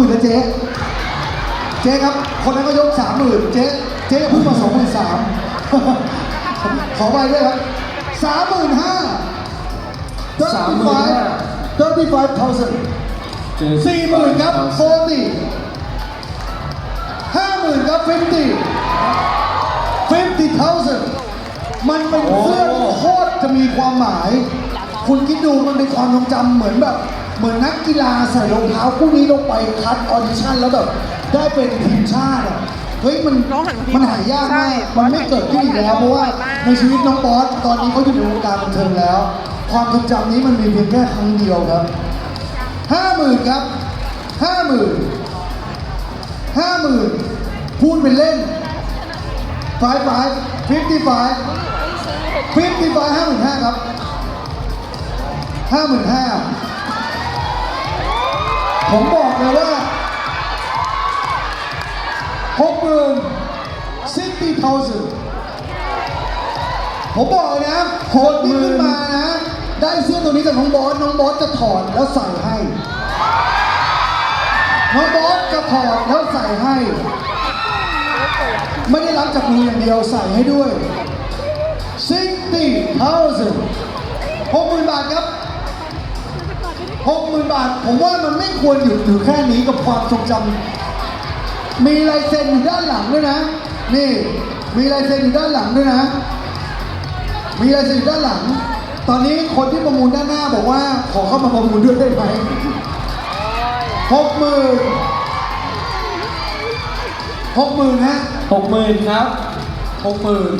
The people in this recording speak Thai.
มื่นนะเจ๊เจ๊ครับ คนนั้นก็ยกสามหมื่นเจ๊เจ๊เพิ่งมาสองหมื่นสามขอไปด้วยครับสามหมื่นห้า35,000 thirty-five thousand สี่หมื่นครับโฟตีห้าหมื่นครับฟิฟตี้ฟิฟตี้เทาสันมันเป็นเสื้อที่โคตรจะมีความหมาย คุณคิดดูมันเป็นความทรงจำเหมือนแบบ เหมือนนักกีฬาใส่รองเท้าคู่นี้ลงไปคัดออดิชั่นแล้วแบบได้เป็นทีมชาติอะเฮ้ยมันน้องหันมาที่มันหายากใช่มากมันไม่เกิดขึ้นอีกแล้วเพราะว่าในชีวิตน้องบอสตอนนี้เขาอยู่ในวงการบันเทิงแล้ว ความทรงจำนี้มันมีเพียงแค่ครั้งเดียวครับห้าหมื่นครับห้าหมื่นห้าหมื่นพูดเป็นเล่น five five fifty five fifty five ห้าหมื่นห้าครับห้าหมื่นห้า ผมบอกเลยว่าหกหมื่น sixty thousand ผมบอกเลยนะคนที่ขึ้นมานะ ได้เสื้อตัวนี้จากน้องบอส น้องบอสจะถอดแล้วใส่ให้ น้องบอสจะถอดแล้วใส่ให้ ไม่ได้รับจากมืออย่างเดียวใส่ให้ด้วย60 thousand หกหมื่นบาทครับ หกหมื่นบาท ผมว่ามันไม่ควรหยุดอยู่แค่นี้กับความทรงจำมีลายเซ็นอยู่ด้านหลังด้วยนะ นี่ มีลายเซ็นอยู่ด้านหลังด้วยนะ มีลายเซ็นอยู่ด้านหลัง ตอนนี้คนที่ประมูลด้านหน้าบอกว่าขอเข้ามาประมูลด้วยได้ไหมหกหมื่นหกหมื่นฮะหกหมื่นครับหกหมื่น